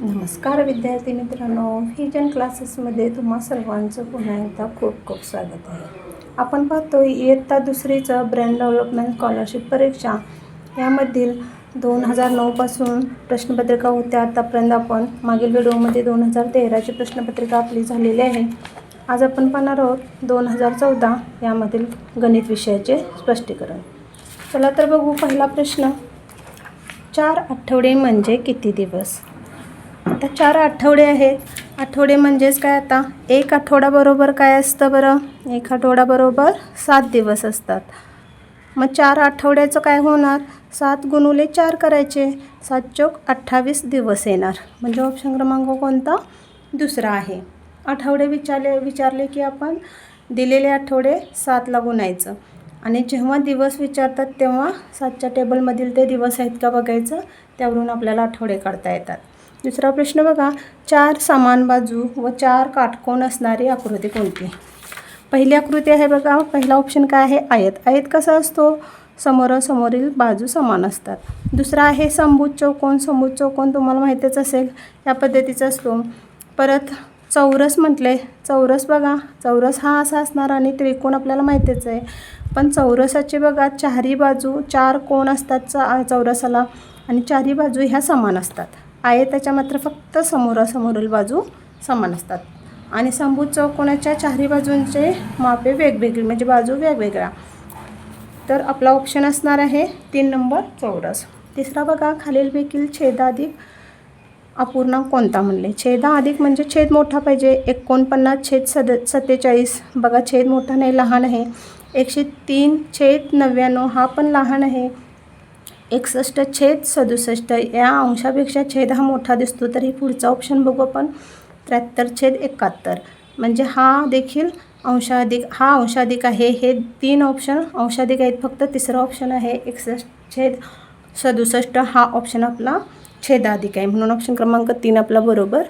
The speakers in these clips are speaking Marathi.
नमस्कार विद्यार्थी मित्रांनो फ्युजन क्लासेसमध्ये तुम्हा सर्वांचं पुन्हा एकदा खूप खूप स्वागत आहे. आपण पाहतो इयत्ता दुसरीचं ब्रँड डेव्हलपमेंट स्कॉलरशिप परीक्षा. यामधील दोन हजार नऊपासून प्रश्नपत्रिका होत्या. आतापर्यंत आपण मागील व्हिडिओमध्ये दोन हजार तेराची प्रश्नपत्रिका आपली झालेली आहे. आज आपण पाहणार आहोत दोन हजार चौदा यामधील गणित विषयाचे स्पष्टीकरण. चला तर बघू पहिला प्रश्न. चार आठवडे म्हणजे किती दिवस? आता चार आठवडे आहेत. आठवडे म्हणजेच काय आता? एक आठवड्याबरोबर काय असतं बरं? एक आठवड्याबरोबर सात दिवस असतात. मग चार आठवड्याचं काय होणार? सात गुणुले चार करायचे. सात चौक अठ्ठावीस दिवस येणार. म्हणजे ऑप्शन क्रमांक कोणता? दुसरा आहे. आठवडे विचारले विचारले की आपण दिलेले आठवडे सातला गुणायचं. आणि जेव्हा दिवस विचारतात तेव्हा सातच्या टेबलमधील ते दिवस आहेत का बघायचं? त्यावरून आपल्याला आठवडे काढता येतात. दुसरा प्रश्न बघा चार समान बाजू व चार काटकोन असणारी आकृती कोणती? पहिली आकृती आहे बघा पहिला ऑप्शन काय आहे? आयत. आयत कसा असतो? समोरासमोरील बाजू समान असतात. दुसरा आहे संभूत चौकोन. संभूत चौकोन तुम्हाला माहीतच असेल या पद्धतीचा असतो. परत चौरस म्हटले चौरस बघा चौरस हा असा असणार आणि त्रिकोण आपल्याला माहितीच आहे. पण चौरसाचे बघा चारही बाजू चार कोण असतात चा चौरसाला आणि चारही बाजू ह्या समान असतात. आयताच्या मात्र फक्त समोरासमोरील बाजू समान असतात. आणि समभुज चौकोनाच्या चारही बाजूंचे मापे वेगवेगळी म्हणजे बाजू वेगवेगळ्या. तर आपला ऑप्शन असणार आहे तीन नंबर चौरस. तिसरा बघा खालीलपैकी छेदाधिक अपूर्णांक कोणता म्हणले? छेदा अधिक म्हणजे छेद मोठा पाहिजे एकोणपन्नास छेद सद सत्तेचाळीस. बघा छेद मोठा नाही लहान आहे. एकशे तीन छेद नव्याण्णव हा पण लहान आहे. एकसष्ट छेद सदुसष्ट. या अंशापेक्षा छेद हा मोठा दिसतो तर ही पुढचा ऑप्शन बघू आपण. त्र्याहत्तर छेद एकाहत्तर. म्हणजे हा देखील अंशाधिक हा अंशाधिक आहे. हे तीन ऑप्शन अंशाधिक आहेत फक्त तिसरा ऑप्शन आहे. एकसष्ट छेद सदुसष्ट हा ऑप्शन आपला छेदाधिक आहे. म्हणून ऑप्शन क्रमांक तीन आपला बरोबर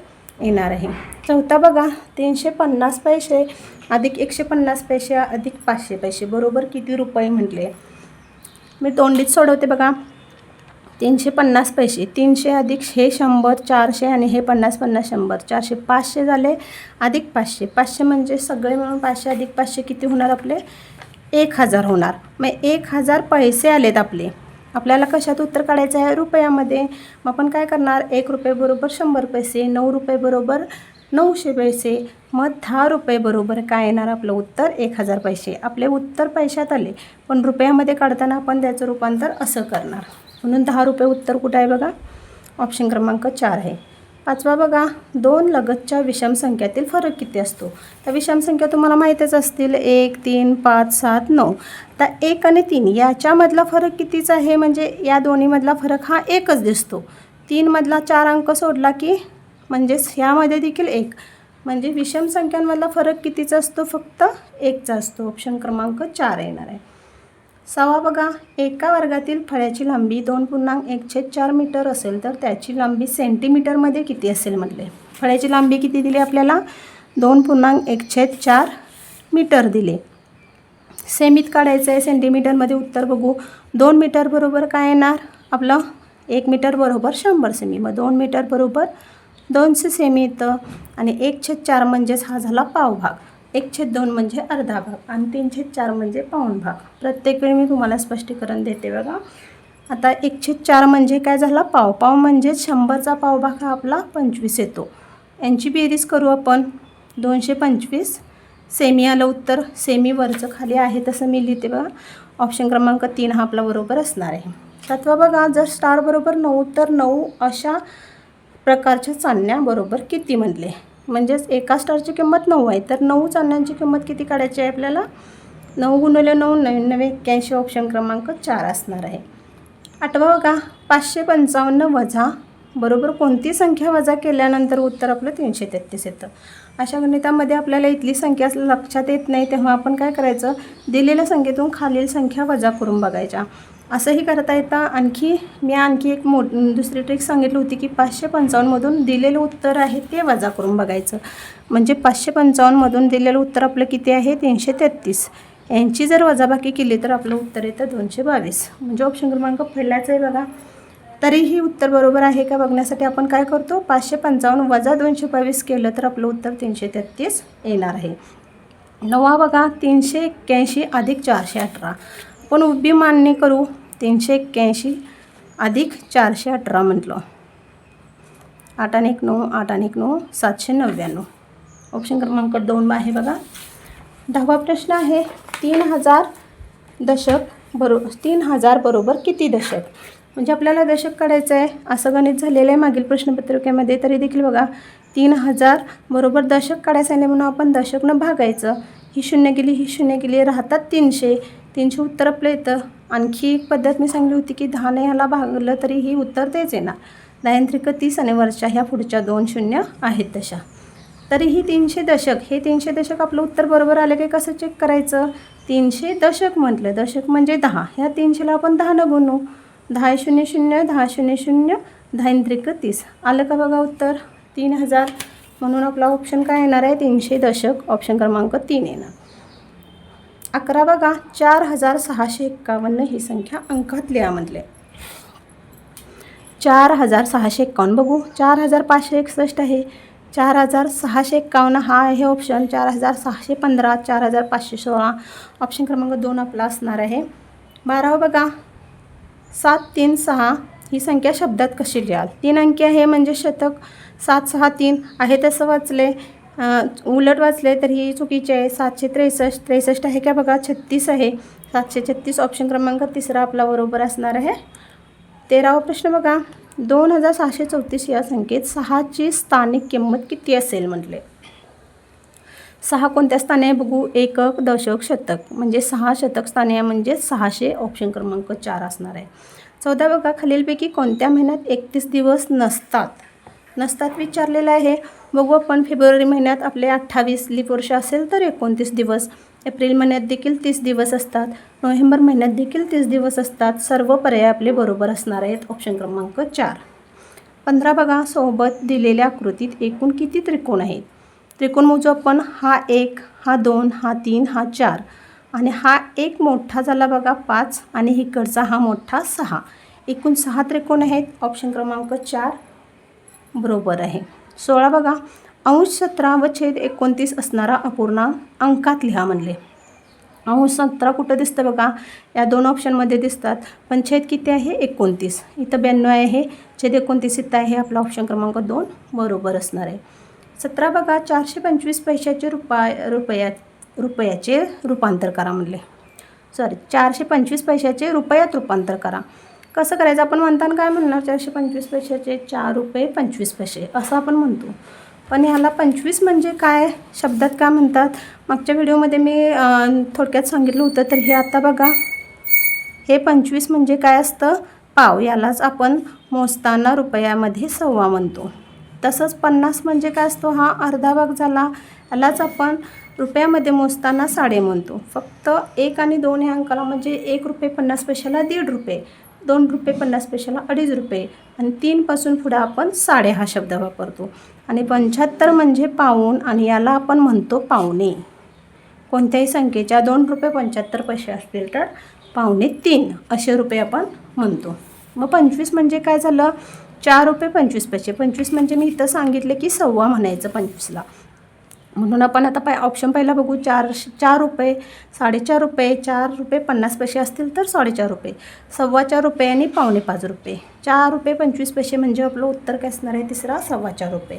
येणार आहे. चौथा बघा तीनशे पन्नास पैसे अधिक एकशे पन्नास पैसे अधिक पाचशे पैसे. बरोबर किती रुपये म्हटले? मी तोंडीत सोडवते बघा. तीनशे पन्नास पैसे. तीनशे अधिक हे शंभर चारशे आणि हे पन्नास पन्नास शंभर. चारशे पाचशे झाले. अधिक पाचशे. पाचशे म्हणजे सगळे मिळून पाचशे अधिक पाचशे किती होणार आपले? एक हजार होणार. मग एक हजार पैसे आलेत आपले. आपल्याला कशात उत्तर काढायचं आहे? रुपयामध्ये. मग आपण काय करणार? एक रुपये बरोबर शंभर पैसे नऊ रुपये बरोबर नऊशे पैसे. मग दहा रुपये बरोबर काय येणार? आपलं उत्तर एक हजार पैसे. आपले उत्तर पैशात आले. पण रुपयामध्ये काढताना आपण त्याचं रूपांतर असं करणार. म्हणून दहा रुपये उत्तर कुठं आहे बघा? ऑप्शन क्रमांक चार आहे. पाचवा बघा. दोन लगतच्या विषम संख्यातील फरक किती असतो? त्या विषम संख्या तुम्हाला माहीतच असतील. एक तीन पाच सात नऊ. तर एक आणि तीन याच्यामधला फरक कितीचा आहे? म्हणजे या दोन्हीमधला फरक हा एकच दिसतो. तीनमधला चार अंक सोडला की म्हणजेच ह्यामध्ये देखील एक. म्हणजे विषम संख्यांमधला फरक कितीचा असतो? फक्त एकचा असतो. ऑप्शन क्रमांक चार येणार आहे. सवा बघा. एका वर्गातील फळ्याची लांबी दोन पूर्णांक एकशे चार मीटर असेल तर त्याची लांबी सेंटीमीटरमध्ये किती असेल म्हटले? फळ्याची लांबी किती दिली आपल्याला? दोन पूर्णांक एकशे चार मीटर दिले. सेमीत काढायचं आहे. सेंटीमीटरमध्ये उत्तर बघू. दोन मीटर बरोबर काय येणार? आपलं एक मीटर बरोबर शंभर सेमी मग दोन मीटर बरोबर दोनशे सेमी येतं आणि एक छेद चार म्हणजेच हा झाला पावभाग एक छेद दोन म्हणजे अर्धा भाग आणि तीन छेद चार म्हणजे पाऊण भाग. प्रत्येक वेळी मी तुम्हाला स्पष्टीकरण देते बघा. आता एक छेद चार म्हणजे काय झाला पाव? पाव म्हणजे शंभरचा पावभाग हा आपला पंचवीस येतो. यांची बेरीज करू आपण. दोनशे पंचवीस. सेमी आलं उत्तर. सेमी वरचं खाली आहे तसं मी लिहिते बघा. ऑप्शन क्रमांक तीन हा आपला बरोबर असणार आहे. सातवा बघा. जर स्टार बरोबर नऊ तर नऊ अशा प्रकारच्या चालण्याबरोबर किती म्हणले? म्हणजेच एका स्टारची किंमत नऊ आहे. तर नऊ चालण्यांची किंमत किती काढायची आहे आपल्याला? नऊ गुणवले नऊ नव्याण्णव एक्क्याऐंशी ऑप्शन क्रमांक चार असणार आहे. आठवा बघा पाचशे पंचावन्न वजा बरोबर कोणती संख्या वजा केल्यानंतर उत्तर आपलं तीनशे तेहतीस येतं? अशा गणितामध्ये आपल्याला इथली संख्या लक्षात येत नाही तेव्हा आपण काय करायचं? दिलेल्या संख्येतून खालील संख्या वजा करून बघायच्या. असंही करता येतं. आणखी मी आणखी एक मो दुसरी ट्रिक सांगितली होती की पाचशे पंचावन्नमधून दिलेलं उत्तर आहे ते वजा करून बघायचं. म्हणजे पाचशे पंचावन्नमधून दिलेलं उत्तर आपलं किती आहे? तीनशे तेहतीस. यांची जर वजाबाकी केली तर आपलं उत्तर येतं दोनशे बावीस. म्हणजे ऑप्शन क्रमांक पहिलाच आहे बघा. तरीही उत्तर बरोबर आहे का बघण्यासाठी आपण काय करतो? पाचशे पंचावन्न वजा दोनशे बावीस केलं तर आपलं उत्तर तीनशे तेहतीस येणार आहे. नवा बघा तीनशे एक्क्याऐंशी अधिक चारशे अठरा. आपण उभी मान्य करू तीनशे एक्क्याऐंशी अधिक चारशे अठरा म्हटलं. आठ आणि एक नऊ आठ आणि एक नऊ सातशे नव्याण्णव. ऑप्शन क्रमांक दोन आहे बघा. दहावा प्रश्न आहे तीन हजार दशक बरो तीन हजार बरोबर किती दशक? म्हणजे आपल्याला दशक काढायचं आहे असं गणित झालेलं आहे मागील प्रश्नपत्रिकेमध्ये तरी देखील बघा. तीन हजार बरोबर दशक काढायचं आहे म्हणून आपण दशकनं भागायचं. ही शून्य गेली ही शून्य गेली राहतात तीनशे. तीनशे उत्तर आपलं येतं आणखी एक पद्धत मी सांगली होती की दहाने ह्याला भागलं तरी ही उत्तर तेच येणार दहा तीस आणि वरच्या ह्या पुढच्या दोन शून्य आहेत तशा. तरीही तीनशे दशक हे तीनशे दशक आपलं उत्तर बरोबर आलं की कसं चेक करायचं? तीनशे दशक म्हटलं. दशक म्हणजे दहा. ह्या तीनशेला आपण दहानं गुणू. दहा शून्य शून्य दहा शून्य शून्य दहांत्रिक तीस. आलं का बघा उत्तर? तीन हजार. म्हणून आपला ऑप्शन काय येणार आहे? तीनशे दशक. ऑप्शन क्रमांक तीन येणार. अकरा बघा चार हजार सहाशे एक्कावन्न ही संख्या अंकात लिहा म्हटले. चार हजार सहाशे एक्कावन्न बघू चार हजार पाचशे एकसष्ट आहे. चार हजार सहाशे एक्कावन्न हा आहे ऑप्शन चार हजार सहाशे पंधरा चार हजार पाचशे सोळा. ऑप्शन क्रमांक दोन आपला असणार आहे. बारावं बघा. सात तीन सहा ही संख्या शब्दात कशी लिहाल? तीन अंकी आहे म्हणजे शतक. सात सहा तीन आहे तसं वाचले. उलट वाचले तर ही चुकीचे आहे. सातशे त्रेसष्ट त्रेसष्ट आहे का बघा? छत्तीस आहे. सातशे छत्तीस ऑप्शन क्रमांक तिसरा आपला बरोबर असणार आहे. तेरावा प्रश्न बघा. दोन हजार सहाशे चौतीस या संख्येत सहाची स्थानिक किंमत किती असेल म्हटले? सहा कोणत्या स्थाने बघू. एकक दशक शतक. म्हणजे सहा शतक स्थाने म्हणजे सहाशे ऑप्शन क्रमांक चार असणार आहे. चौदा बघा. खालीलपैकी कोणत्या महिन्यात एकतीस दिवस नसतात? नसतात विचारलेलं आहे. बघू आपण फेब्रुवारी महिन्यात आपले अठ्ठावीस लिप वर्ष असेल तर एकोणतीस दिवस. एप्रिल महिन्यात देखील तीस दिवस असतात. नोव्हेंबर महिन्यात देखील तीस दिवस असतात. सर्व पर्याय आपले बरोबर असणार आहेत. ऑप्शन क्रमांक चार. पंधरा बघा सोबत दिलेल्या आकृतीत एकूण किती त्रिकोण आहेत? त्रिकोण मोजू आपण. हा एक हा दोन हा तीन हा चार. आणि हा एक मोठा झाला बघा पाच. आणि इकडचा हा मोठा सहा. एकूण सहा त्रिकोण आहेत. ऑप्शन क्रमांक चार बरोबर आहे. सोळा बघा. अंश सतरा व छेद एकोणतीस असणारा अपूर्णांक अंकात लिहा म्हणले. अंश सतरा कुठं दिसतं बघा? या दोन ऑप्शनमध्ये दिसतात. पण छेद किती आहे? एकोणतीस. इथं ब्याण्णव आहे. छेद एकोणतीस इथं आहे. आपला ऑप्शन क्रमांक दोन बरोबर असणार आहे. सतरा बघा. चारशे पंचवीस पैशाचे रुपया रुपयात रुपयाचे रूपांतर करा म्हणले. सॉरी चारशे पंचवीस पैशाचे रुपयात रूपांतर करा. कसं करायचं? आपण म्हणताना काय म्हणणार? चारशे पंचवीस पैशाचे चार रुपये पंचवीस पैसे असं आपण म्हणतो. पण ह्याला पंचवीस म्हणजे काय? शब्दात काय म्हणतात? मागच्या व्हिडिओमध्ये मी थोडक्यात सांगितलं होतं तर हे आता बघा. हे पंचवीस म्हणजे काय असतं? पाव. यालाच आपण मोजताना रुपयामध्ये सव्वा म्हणतो. तसंच पन्नास म्हणजे काय असतो? हा अर्धा भाग झाला. यालाच आपण रुपयामध्ये मोजताना साडे म्हणतो. फक्त एक आणि दोन ह्या अंकाला म्हणजे एक रुपये पन्नास पैशाला दीड रुपये. दोन रुपये पन्नास पैशाला अडीच रुपये. आणि तीनपासून पुढं आपण साडे हा शब्द वापरतो. आणि पंच्याहत्तर म्हणजे पाऊण आणि याला आपण म्हणतो पाहुणे कोणत्याही संख्येच्या दोन रुपये पंच्याहत्तर पैसे असतील तर पावणे तीन असे रुपये आपण म्हणतो. मग पंचवीस म्हणजे काय झालं? चार रुपये पंचवीस पैसे. पंचवीस म्हणजे मी इथं सांगितले की सव्वा म्हणायचं पंचवीसला. म्हणून आपण आता पाय ऑप्शन पहिला बघू. चार चार रुपये साडेचार रुपये चार रुपये पन्नास पैसे असतील तर साडेचार रुपये सव्वा चार रुपये आणि पावणे पाच रुपये. चार रुपये पंचवीस पैसे म्हणजे आपलं उत्तर काय असणार आहे? तिसरा सव्वा चार रुपये.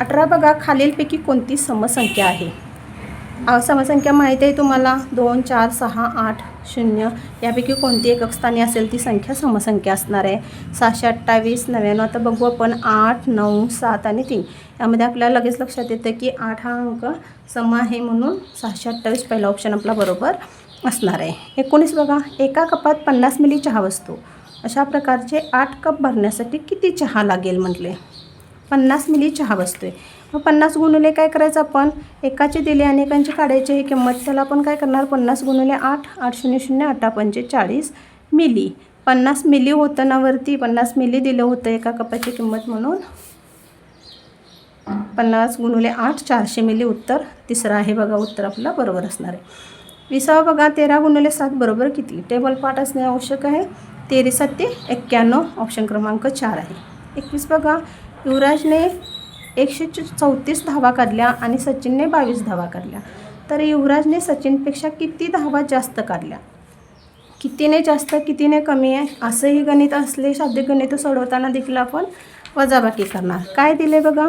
अठरा बघा खालीलपैकी कोणती समसंख्या आहे? समसंख्या माहिती आहे तुम्हाला? दोन चार सहा आठ शून्य. यापैकी कोणती एकक स्थानी असेल ती संख्या समसंख्या असणार आहे. सहाशे अठ्ठावीस नव्याण्णव. आता बघू आपण आठ नऊ सात आणि तीन. यामध्ये आपल्याला लगेच लक्षात येतं की आठ हा अंक सम आहे म्हणून सहाशे अठ्ठावीस पहिला ऑप्शन आपला बरोबर असणार आहे. एकोणीस बघा. एका कपात पन्नास मिली चहा बसतो. अशा प्रकारचे आठ कप भरण्यासाठी किती चहा लागेल म्हटले? पन्नास मिली चहा बसतोय. मग पन्नास गुणुले काय करायचं आपण? एकाचे दिले अनेकांची काढायची. ही किंमत त्याला आपण काय करणार? पन्नास गुणुले आठ आठ शून्य शून्य आठा पंचे चाळीस मिली. पन्नास मिली होतं ना वरती? पन्नास मिली दिलं होतं एका कपाची किंमत म्हणून. पन्नास गुणुले आठ चारशे मिली उत्तर. तिसरं आहे बघा उत्तर आपलं बरोबर असणार आहे. विसावा बघा तेरा गुणुले सात बरोबर किती? टेबल पाठ असणे आवश्यक आहे. तेरे ते एक्क्याण्णव ऑप्शन क्रमांक चार आहे. एकवीस बघा. युवराजने एकशे चौतीस धावा काढल्या आणि सचिनने बावीस धावा काढल्या. तर युवराजने सचिनपेक्षा किती धावा जास्त काढल्या? कितीने जास्त कितीने कमी आहे? असंही गणित असले शाब्दिक गणित सोडवताना देखील आपण वजाबाकी करणार. काय दिले बघा?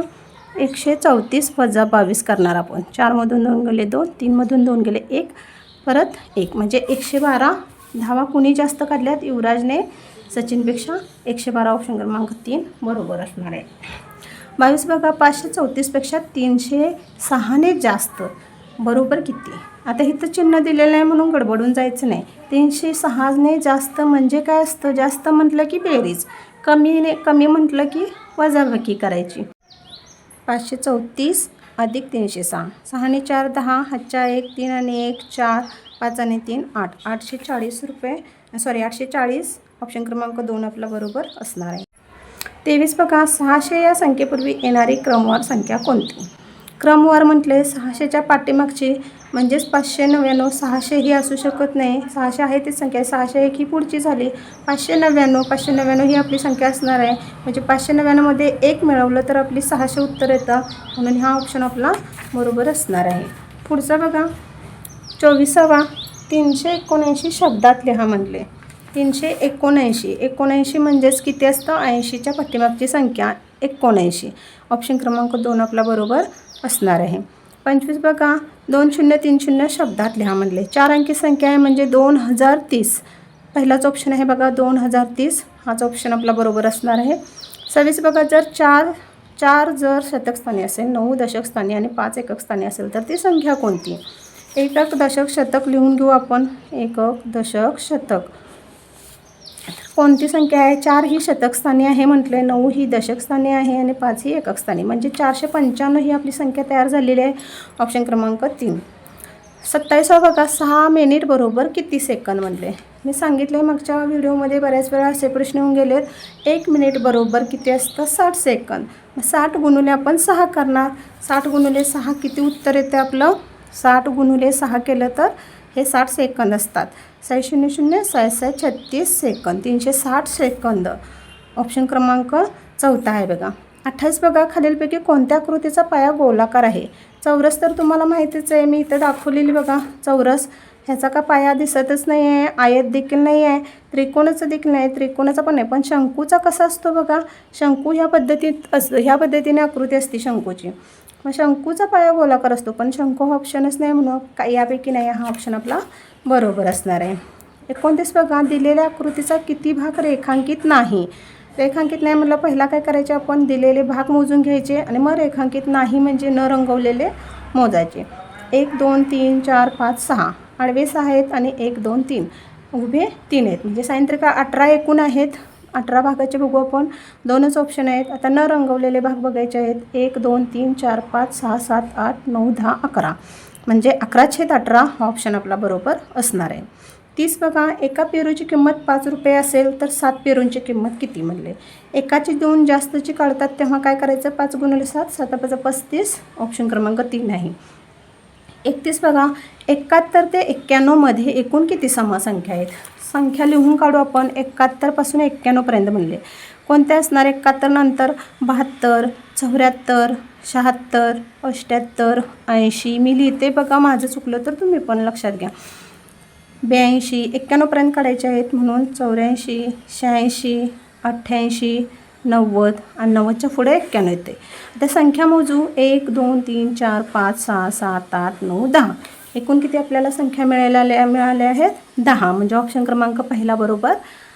एकशे चौतीस वजा बावीस करणार आपण. चारमधून दोन गेले दोन तीनमधून दोन गेले एक परत एक. म्हणजे एकशे बारा धावा कुणी जास्त काढल्यात? युवराजने सचिनपेक्षा एकशे बारा ऑप्शन क्रमांक तीन बरोबर असणार आहे. बावीस बघा पाचशे चौतीसपेक्षा तीनशे सहाने जास्त. बरोबर किती? आता इथं चिन्ह दिलेलं आहे म्हणून गडबडून जायचं नाही. तीनशे सहाने जास्त म्हणजे काय असतं? जास्त म्हटलं की बेरीज. कमीने कमी म्हटलं की वजाबाकी करायची. पाचशे चौतीस अधिक तीनशे सहा. सहाने चार दहा. हातच्या एक तीन आणि एक चार. पाच आणि तीन आठ. आठशे चाळीस रुपये सॉरी आठशे चाळीस. ऑप्शन क्रमांक दोन आपला बरोबर असणार आहे. तेवीस बघा सहाशे या संख्येपूर्वी येणारी क्रमवार संख्या कोणती? क्रमवार म्हटले सहाशेच्या पाठीमागची म्हणजेच पाचशे नव्याण्णव सहाशे ही असू शकत नाही. सहाशे आहे ती संख्या सहाशे एक ही पुढची झाली. पाचशे नव्याण्णव पाचशे नव्याण्णव ही आपली संख्या असणार आहे. म्हणजे पाचशे नव्याण्णवमध्ये एक मिळवलं तर आपली सहाशे उत्तर येतं. म्हणून हा ऑप्शन आपला बरोबर असणार आहे. पुढचा बघा. चोवीसावा तीनशे एकोणऐंशी शब्दात लिहा म्हटले तीनशे एकोणऐंशी. एकोणऐंशी म्हणजेच किती असतं? ऐंशीच्या पाठीमागची संख्या एकोणऐंशी. ऑप्शन क्रमांक दोन आपला बरोबर असणार आहे. पंचवीस बघा. दोन शून्य तीन शून्य शब्दात लिहा म्हणले. चार अंकी संख्या आहे म्हणजे दोन हजार तीस. पहिलाच ऑप्शन आहे बघा दोन हजार तीस. हाच ऑप्शन आपला बरोबर असणार आहे. सव्वीस बघा जर चार चार जर शतक स्थानी असेल नऊ दशक स्थानी आणि पाच एकक स्थानी असेल तर ती संख्या कोणती? एकक दशक शतक लिहून घेऊ आपण. एकक दशक शतक. कोणती संख्या आहे? चार ही शतकस्थानी आहे म्हटलं आहे नऊ ही दशकस्थानी आहे आणि पाच ही एककस्थानी. म्हणजे चारशे पंच्याण्णव ही आपली संख्या तयार झालेली आहे. ऑप्शन क्रमांक तीन. सत्तावीसवा बघा सहा मिनिट बरोबर किती सेकंद म्हटले? मी सांगितले मागच्या व्हिडिओमध्ये बऱ्याच वेळा असे प्रश्न येऊन गेलेत. एक मिनिट बरोबर किती असतं? साठ सेकंद. मग साठ गुणुले आपण सहा करणार. साठ गुणुले सहा किती उत्तर येते आपलं? साठ गुणुले सहा केलं तर हे साठ सेकंद असतात. साडे शून्य शून्य सहा सहा छत्तीस सेकंद तीनशे साठ सेकंद. ऑप्शन क्रमांक चौथा आहे बघा. अठ्ठावीस बघा खालीलपैकी कोणत्या आकृतीचा पाया गोलाकार आहे? चौरस तर तुम्हाला माहितीच आहे मी इथं दाखवलेली बघा. चौरस ह्याचा का पाया दिसतच नाही आहे आयत देखील नाही आहे त्रिकोणाचं देखील नाही त्रिकोणाचा पण नाही. पण शंकूचा कसा असतो बघा? शंकू ह्या पद्धतीत अस ह्या पद्धतीने आकृती असते शंकूची. मग शंकूचा पाया गोलाकार असतो पण शंकू हा ऑप्शनच नाही म्हणून का यापैकी नाही हा ऑप्शन आपला बरोबर असणार आहे. एकोणतीस बघा दिलेल्या आकृतीचा किती भाग रेखांकित नाही? रेखांकित नाही म्हटलं पहिला काय करायचे आपण? दिलेले भाग मोजून घ्यायचे आणि मग रेखांकित नाही म्हणजे न रंगवलेले मोजायचे. एक दोन तीन चार पाच सहा. आडवे सहा आहेत आणि एक दोन तीन. उभे तीन आहेत. म्हणजे सायंत्रिका अठरा एकूण आहेत. अठरा भागाचे बघू आपण. दोनच ऑप्शन आहेत. आता न रंगवलेले भाग बघायचे आहेत. एक दोन तीन चार पाच सहा सात आठ नऊ दहा अकरा. म्हणजे अकरा छेद अठरा हा ऑप्शन आपला बरोबर असणार आहे. तीस बघा. एका पेरूची किंमत पाच रुपये असेल तर सात पेरूंची किंमत किती म्हणले? एकाची दोन जास्तची काढतात तेव्हा काय करायचं? पाच गुणले सात सात पाच पस्तीस. ऑप्शन क्रमांक तीन आहे. एकतीस बघा. एकाहत्तर ते एक्क्याण्णवमध्ये एकूण किती समसंख्या आहेत? संख्या लिहून काढू आपण. एकाहत्तरपासून एक्क्याण्णवपर्यंत म्हणले. कोणते असणार? एकाहत्तर नंतर बहात्तर चौऱ्याहत्तर शहात्तर अष्ट्याहत्तर ऐंशी. मी लिहिते बघा. माझं चुकलं तर तुम्ही पण लक्षात घ्या. ब्याऐंशी. एक्क्याण्णवपर्यंत काढायचे आहेत म्हणून चौऱ्याऐंशी शहाऐंशी अठ्ठ्याऐंशी नव्वद आणि नव्वदच्या पुढे एक्क्याण्णव येते. आता संख्या मोजू. एक दोन तीन चार पाच सहा सात आठ नऊ दहा. एकूण किती आपल्याला संख्या मिळाल्या मिळाल्या आहेत? दहा. म्हणजे ऑप्शन क्रमांक पहिला बरोबर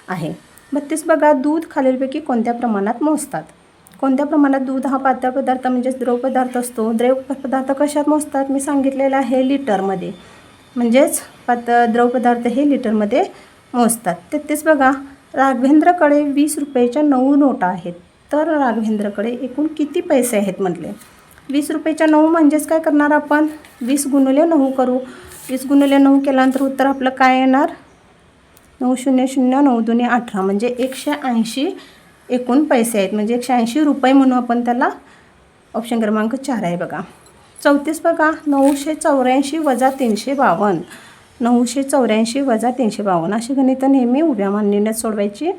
आहे. बत्तीस बघा. दूध खालीलपैकी कोणत्या प्रमाणात मोजतात? कोणत्या प्रमाणात दूध हा पातळ पदार्थ म्हणजेच द्रव पदार्थ असतो? द्रव पदार्थ कशात मोजतात? मी सांगितलेलं आहे लिटरमध्ये. म्हणजेच पात द्रव पदार्थ हे लिटरमध्ये मोजतात. तेहतीस बघा. राघवेंद्रकडे वीस रुपयाच्या नऊ नोटा आहेत. तर राघवेंद्रकडे एकूण किती पैसे आहेत म्हटले? वीस रुपयाच्या नऊ म्हणजेच काय करणार आपण? वीस गुणुले नऊ करू. वीस गुणुले नऊ केल्यानंतर उत्तर आपलं काय येणार? नऊ शून्य शून्य नऊ दोन्ही अठरा. म्हणजे एकशे ऐंशी एकूण पैसे आहेत. म्हणजे एकशे ऐंशी रुपये म्हणून आपण त्याला. ऑप्शन क्रमांक चार आहे बघा. चौतीस बघा. नऊशे चौऱ्याऐंशी वजा तीनशे बावन्न. नऊशे चौऱ्याऐंशी वजा तीनशे बावन्न. अशी गणितं नेहमी उभ्या मांडणीने सोडवायची.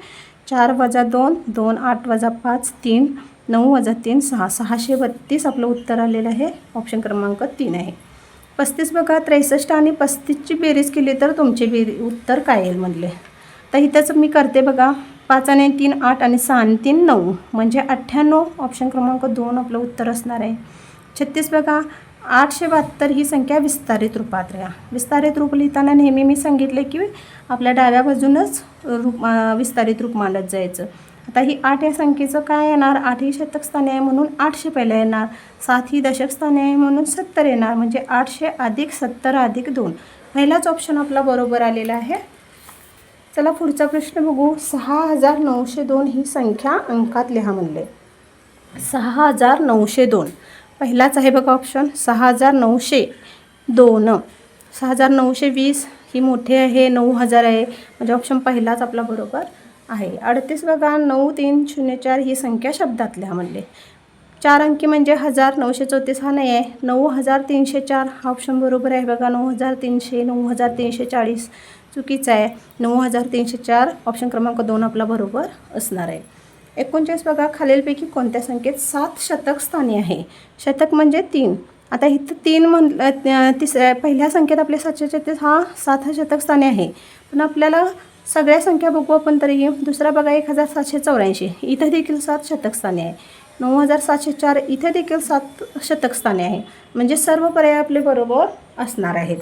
चार वजा दोन दोन आठ वजा पाच तीन नऊ वजा तीन सहा. सहाशे बत्तीस आपलं उत्तर आलेलं आहे. ऑप्शन क्रमांक तीन आहे. पस्तीस बघा त्रेसष्ट आणि पस्तीसची बेरीज केली तर तुमचे बेरी उत्तर काय येईल म्हणले तर इथंच मी करते बघा. पाच आणि तीन आठ आणि सहा आणि तीन नऊ. म्हणजे अठ्ठ्याण्णव. ऑप्शन क्रमांक दोन आपलं उत्तर असणार आहे. छत्तीस बघा. आठशे बहात्तर ही संख्या विस्तारित रूपात राहा. विस्तारित रूप लिहिताना नेहमी मी सांगितले की आपल्या डाव्या बाजूनच रूप विस्तारित रूप मानत जायचं. आता ही आठ या संख्येचं काय येणार? आठ ही शतक आहे म्हणून आठशे पहिल्या येणार. सात ही दशक आहे म्हणून सत्तर येणार. म्हणजे आठशे अधिक सत्तर अधिक दोन. पहिलाच ऑप्शन आपला बरोबर आलेला आहे. चला पुढचा प्रश्न बघू. सहा हजार नऊशे दोन ही संख्या अंकात लिहा म्हणले. सहा हजार नऊशे दोन. पहिलाच आहे बघा ऑप्शन सहा हजार नऊशे दोन. सहा हजार नऊशे वीस ही मोठी आहे नऊ हजार आहे. म्हणजे ऑप्शन पहिलाच आपला बरोबर आहे. अडतीस बघा नऊ तीन शून्य चार ही संख्या शब्दातल्या म्हणले. चार अंकी म्हणजे हजार नऊशे चौतीस हा नाही आहे नऊ हजार तीनशे चार हा ऑप्शन बरोबर आहे बघा. नऊ हजार तीनशे नऊ हजार तीनशे चाळीस चुकीचं आहे. नऊ हजार तीनशे चार ऑप्शन क्रमांक दोन आपला बरोबर असणार आहे. एकोणचाळीस बघा खालीलपैकी कोणत्या संख्येत सात शतक स्थानी आहे? शतक म्हणजे तीन. आता इथं तीन म्हण तिसऱ्या पहिल्या संख्येत आपले सातशे छत्तीस हा सात हा शतक स्थानी आहे. पण आपल्याला सगळ्या संख्या बघू आपण तरी. दुसरा बघा एक हजार सातशे चौऱ्याऐंशी. इथं देखील सात शतकस्थाने आहे. नऊ हजार सातशे चार इथे देखील सात शतकस्थाने आहे. म्हणजे सर्व पर्याय आपले बरोबर असणार आहेत.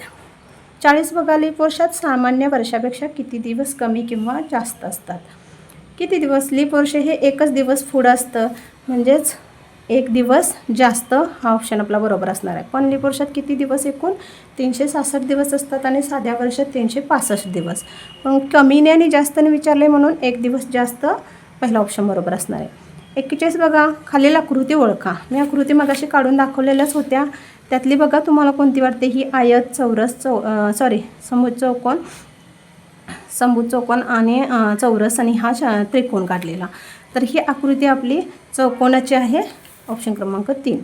चाळीस बघा लीप वर्षात सामान्य वर्षापेक्षा किती दिवस कमी किंवा जास्त असतात? किती दिवस? लीप वर्ष हे एकच दिवस पुढं असतं. म्हणजेच एक दिवस जास्त हा ऑप्शन आपला बरोबर असणार आहे. पण लीप वर्षात किती दिवस एकूण? तीनशे सहासष्ट दिवस असतात आणि साध्या वर्षात तीनशे पासष्ट दिवस. पण कमीने आणि जास्तने विचारले म्हणून एक दिवस जास्त पहिला ऑप्शन बरोबर असणार आहे. एक्केचाळीस बघा खालील आकृती ओळखा. मी आकृती मगाशी काढून दाखवलेल्याच होत्या. त्यातली बघा तुम्हाला कोणती वाटते? ही आयत चौरस चौ सॉरी समोर चौकोन. समभुज चौकोन आणि चौरस आणि हा त्रिकोण काढलेला. तर ही आकृती आपली चौकोनाची आहे ऑप्शन क्रमांक तीन.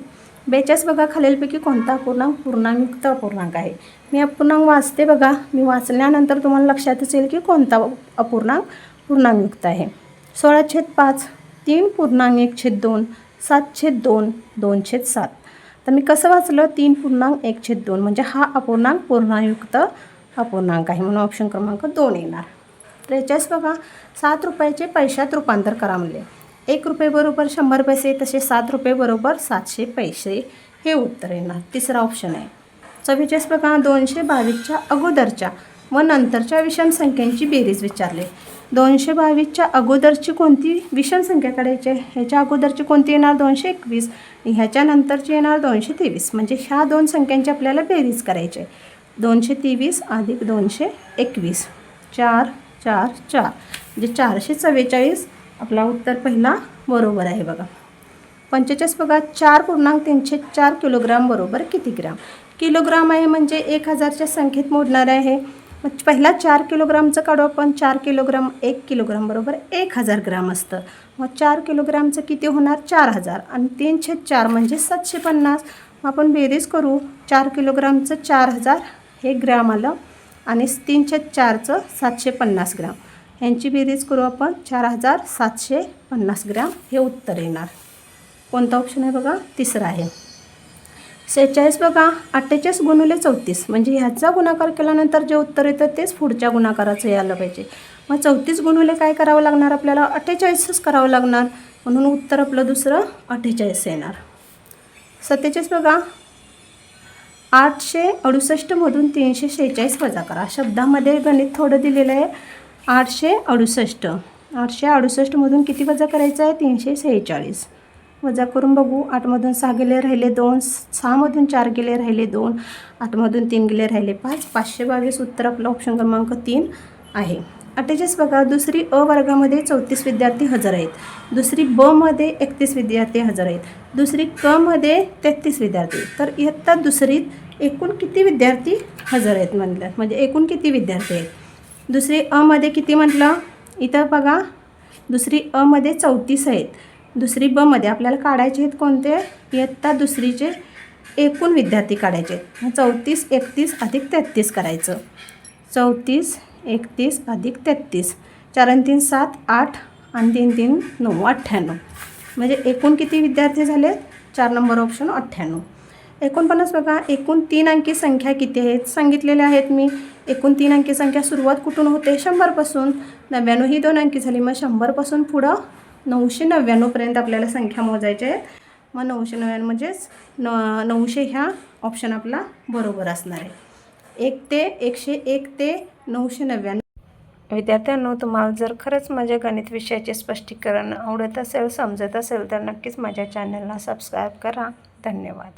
बेचाळीस बघा खालीलपैकी कोणता अपूर्णांक पूर्णांकयुक्त अपूर्णांक आहे. मी अपूर्णांक वाचते बघा. मी वाचल्यानंतर तुम्हाला लक्षातच येईल की कोणता अपूर्णांक पूर्णांकयुक्त आहे. सोळा छेद पाच तीन पूर्णांक एक छेद दोन सात छेद दोन दोन छेद सात. तर मी कसं वाचलं? तीन पूर्णांक एक छेद दोन. म्हणजे हा अपूर्णांक पूर्णांकयुक्त हा पूर्णांक आहे म्हणून ऑप्शन क्रमांक दोन येणार. त्रेचाळीस बघा सात रुपयाचे पैशात रूपांतर करा म्हणले. एक रुपये बरोबर शंभर पैसे तसे सात रुपये बरोबर सातशे पैसे हे उत्तर येणार. तिसरा ऑप्शन आहे. चव्वेचाळीस बघा दोनशे बावीसच्या अगोदरच्या व नंतरच्या विषम संख्यांची बेरीज विचारले. दोनशे बावीसच्या अगोदरची कोणती विषम संख्या काढायची? आहे ह्याच्या अगोदरची कोणती येणार? दोनशे एकवीस. ह्याच्यानंतरची ह्याच्या नंतरची येणार दोनशे तेवीस. म्हणजे ह्या दोन संख्यांची आपल्याला बेरीज करायची आहे. दोनशे तेवीस अधिक दोनशे एकवीस. चार चार चार. म्हणजे चारशे चव्वेचाळीस आपला उत्तर पहिला बरोबर आहे बघा. पंचेचाळीस बघा चार पूर्णांक तीनशे चार किलोग्राम बरोबर किती ग्राम? किलोग्राम आहे म्हणजे एक हजारच्या संख्येत मोडणार आहे. मग पहिला चार किलोग्रामचं काढू आपण. चार किलोग्राम एक किलोग्राम बरोबर एक हजार ग्राम असतं. मग चार किलोग्रामचं किती होणार? चार हजार. आणि तीनशे चार म्हणजे सातशे पन्नास. मग आपण बेरीज करू. चार किलोग्रामचं चार हजार हे ग्रॅम आलं आणि तीनशे चारचं सातशे पन्नास ग्राम. यांची बेरीज करू आपण चार हजार सातशे पन्नास ग्रॅम हे उत्तर येणार. कोणता ऑप्शन आहे बघा? तिसरा आहे. सेहेचाळीस बघा अठ्ठेचाळीस गुणिले चौतीस. म्हणजे ह्याचा गुणाकार केल्यानंतर जे उत्तर येतं तेच पुढच्या गुणाकाराचं यायला पाहिजे. मग चौतीस गुणिले काय करावं लागणार? आपल्याला अठ्ठेचाळीसच करावं लागणार. म्हणून उत्तर आपलं दुसरं अठ्ठेचाळीस येणार. सत्तेचाळीस बघा आठशे अडुसष्टमधून तीनशे शेहेचाळीस वजा करा. शब्दामध्ये गणित थोडं दिलेलं आहे. आठशे अडुसष्ट. आठशे अडुसष्टमधून किती वजा करायचं आहे? तीनशे शेहेचाळीस. वजा करून बघू. आठमधून सहा गेले राहिले दोन. सहामधून चार गेले राहिले दोन. आठमधून तीन गेले राहिले पाच. पाचशे बावीस उत्तर आपलं ऑप्शन क्रमांक तीन आहे. अठ्ठेचाळीस बघा दुसरी अ वर्गामध्ये चौतीस विद्यार्थी हजर आहेत. दुसरी ब मध्ये एकतीस विद्यार्थी हजर आहेत. दुसरी क मध्ये तेहतीस विद्यार्थी तर इयत्ता दुसरीत एकूण किती विद्यार्थी हजर आहेत म्हणलं म्हणजे एकूण किती विद्यार्थी आहेत? दुसरी अमध्ये किती म्हटलं? इथं बघा दुसरी अमध्ये चौतीस आहेत. दुसरी बमध्ये आपल्याला काढायचे आहेत कोणते? इयत्ता दुसरीचे एकूण विद्यार्थी काढायचे आहेत. चौतीस एकतीस अधिक तेहतीस करायचं. चौतीस एकतीस अधिक तेहतीस. चार आणि तीन सात आठ आणि तीन तीन नऊ अठ्ठ्याण्णव. म्हणजे एकूण किती विद्यार्थी झाले चार नंबर ऑप्शन अठ्ठ्याण्णव. एकोणपन्नास बघा एकूण तीन अंकी संख्या किती आहेत? सांगितलेल्या आहेत मी. एकूण तीन अंकी संख्या सुरुवात कुठून होते? शंभरपासून. नव्याण्णव ही दोन अंकी झाली मग शंभरपासून पुढं नऊशे नव्याण्णवपर्यंत आपल्याला संख्या मोजायच्या आहेत मग नऊशे नव्याण्णव म्हणजेच न नऊशे ह्या ऑप्शन आपला बरोबर असणार आहे. एक ते एकशे एक ते नऊशे नव्याण्णव. विद्यार्थ्यांनो तुम्हाला जर खरंच माझ्या गणित विषयाचे स्पष्टीकरण आवडत असेल समजत असेल तर नक्कीच माझ्या चॅनलला सबस्क्राईब करा. धन्यवाद.